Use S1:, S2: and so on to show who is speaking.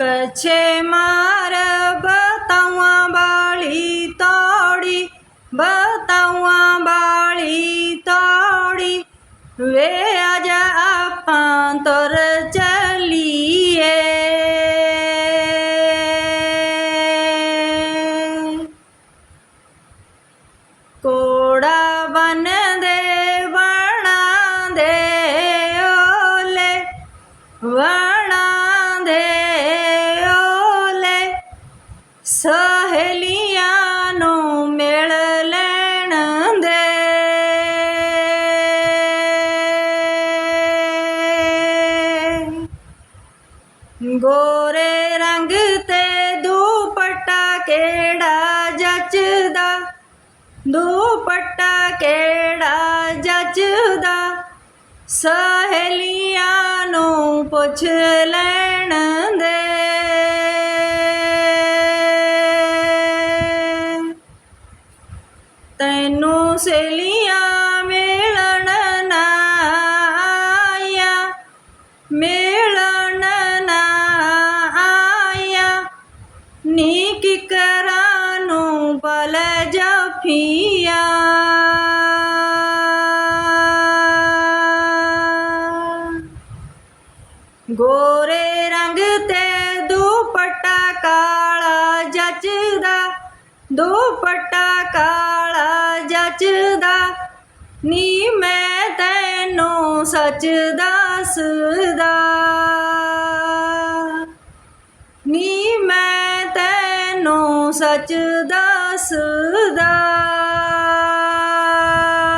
S1: કચ્છે માર બતાવા બાળી તોડી બતાવા બાળી તોડી વે આજ આપા તર ચલીએ કોડા બને ਸਹੇਲੀਆਂ ਨੂੰ ਮਿਲ ਲੈਣ ਦੇ। ਗੋਰੇ ਰੰਗ ਤੇ ਦੁਪੱਟਾ ਕਿਹੜਾ ਜੱਚਦਾ? ਦੁਪੱਟਾ ਕਿਹੜਾ ਜੱਚਦਾ? ਸਹੇਲੀਆਂ ਨੂੰ ਪੁੱਛ ਲੈਣ ਦੇ ਤੈਨੂੰ ਮਿਲਣ ਨਾ ਆਇਆ। ਮਿਲਣ ਨਾ ਆਇਆ। ਨੀ ਕਿਕਰਾਂ ਨੂੰ ਬਲ ਜਫੀਆ ਗੋਰੇ ਰੰਗ ਤੇ ਦੁਪੱਟਾ ਕਾਲਾ ਜੱਚਦਾ। ਦੁਪੱਟਾ ਕਾਲਾ ਜੱਚਦਾ ਨੀ ਮੈਂ ਤੈਨੂੰ ਸੱਚ ਦੱਸਦਾ। ਨੀ ਮੈਂ ਤੈਨੂੰ ਸੱਚ ਦੱਸਦਾ